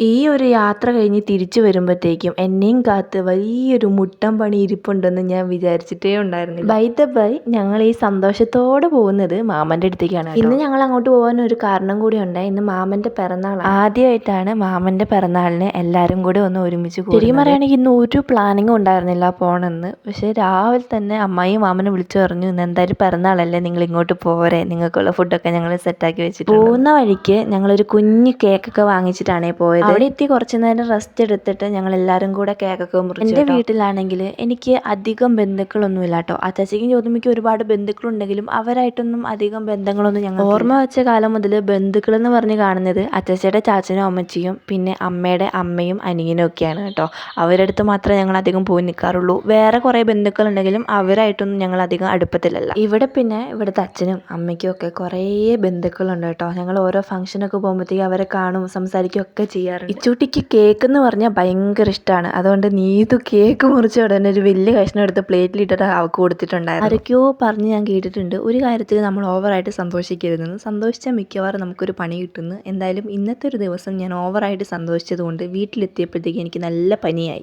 ഈ ഒരു യാത്ര കഴിഞ്ഞ് തിരിച്ചു വരുമ്പോഴത്തേക്കും എന്നെയും കാത്ത് വലിയൊരു മുട്ടം പണി ഇരിപ്പുണ്ടെന്ന് ഞാൻ വിചാരിച്ചിട്ടേ ഉണ്ടായിരുന്നില്ല. ബൈ ദ ബൈ ഞങ്ങൾ ഈ സന്തോഷത്തോടെ പോകുന്നത് മാമന്റെ അടുത്തേക്കാണ് ഇന്ന് ഞങ്ങൾ അങ്ങോട്ട് പോകാൻ ഒരു കാരണം കൂടി ഉണ്ട്. ഇന്ന് മാമന്റെ പിറന്നാൾ ആദ്യമായിട്ടാണ് മാമന്റെ പിറന്നാളിന് എല്ലാവരും കൂടെ ഒന്ന് ഒരുമിച്ച് പോകും ശരിക്കും പറയുകയാണെങ്കിൽ ഇന്ന് ഒരു പ്ലാനിങ്ങും ഉണ്ടായിരുന്നില്ല പോകണമെന്ന് പക്ഷേ രാവിലെ തന്നെ അമ്മായിയും മാമനെ വിളിച്ചു പറഞ്ഞു ഇന്ന് എന്തായാലും പിറന്നാളല്ലേ നിങ്ങൾ ഇങ്ങോട്ട് പോരെ? നിങ്ങൾക്കുള്ള ഫുഡൊക്കെ ഞങ്ങൾ സെറ്റാക്കി വെച്ചിട്ട് പോകുന്ന വഴിക്ക് ഞങ്ങളൊരു കുഞ്ഞു കേക്കൊക്കെ വാങ്ങിച്ചിട്ടാണ് പോയത്. അവിടെ എത്തി കുറച്ച് നേരം റെസ്റ്റ് എടുത്തിട്ട് ഞങ്ങൾ എല്ലാവരും കൂടെ കേക്കൊക്കെ മുറിച്ചു എന്റെ വീട്ടിലാണെങ്കിൽ എനിക്ക് അധികം ബന്ധുക്കളൊന്നുമില്ല കേട്ടോ. അച്ചാച്ചിക്കും ചോദിക്കുമ്പോൾ ഒരുപാട് ബന്ധുക്കളുണ്ടെങ്കിലും അവരായിട്ടൊന്നും അധികം ബന്ധങ്ങളൊന്നും ഞങ്ങൾ ഓർമ്മ വെച്ച കാലം മുതൽ ബന്ധുക്കൾ എന്ന് പറഞ്ഞ് കാണുന്നത് അച്ചാച്ചിയുടെ ചാച്ചനും അമ്മച്ചിയും പിന്നെ അമ്മയുടെ അമ്മയും അനിയനും ഒക്കെയാണ് കേട്ടോ. അവരുടെ അടുത്ത് മാത്രമേ ഞങ്ങൾ അധികം പോയി നിൽക്കാറുള്ളൂ വേറെ കുറേ ബന്ധുക്കളുണ്ടെങ്കിലും അവരായിട്ടൊന്നും ഞങ്ങൾ അധികം അടുപ്പത്തിലല്ല. ഇവിടെ പിന്നെ ഇവിടുത്തെ അച്ഛനും അമ്മയ്ക്കും ഒക്കെ കുറേ ബന്ധുക്കളുണ്ട് കേട്ടോ. ഞങ്ങൾ ഓരോ ഫംഗ്ഷനൊക്കെ പോകുമ്പോഴത്തേക്കും അവരെ കാണും സംസാരിക്കുകയൊക്കെ ചെയ്യാറുണ്ട്. ഇച്ചൂട്ടിക്ക് കേക്ക് എന്ന് പറഞ്ഞാൽ ഭയങ്കര ഇഷ്ടമാണ് അതുകൊണ്ട് നീതു കേക്ക് മുറിച്ച ഉടനെ ഒരു വലിയ കഷ്ണം എടുത്ത് പ്ലേറ്റിലിട്ടിട്ട് അവൾക്ക് കൊടുത്തിട്ടുണ്ടായിരുന്നു. ആരൊക്കെയോ പറഞ്ഞ് ഞാൻ കേട്ടിട്ടുണ്ട്. ഒരു കാര്യത്തിൽ നമ്മൾ ഓവറായിട്ട് സന്തോഷിക്കരുതെന്ന്. സന്തോഷിച്ചാൽ മിക്കവാറും നമുക്കൊരു പണി കിട്ടുന്നു. എന്തായാലും ഇന്നത്തെ ഒരു ദിവസം ഞാൻ ഓവറായിട്ട് സന്തോഷിച്ചതുകൊണ്ട് വീട്ടിലെത്തിയപ്പോഴത്തേക്ക് എനിക്ക് നല്ല പനിയായി.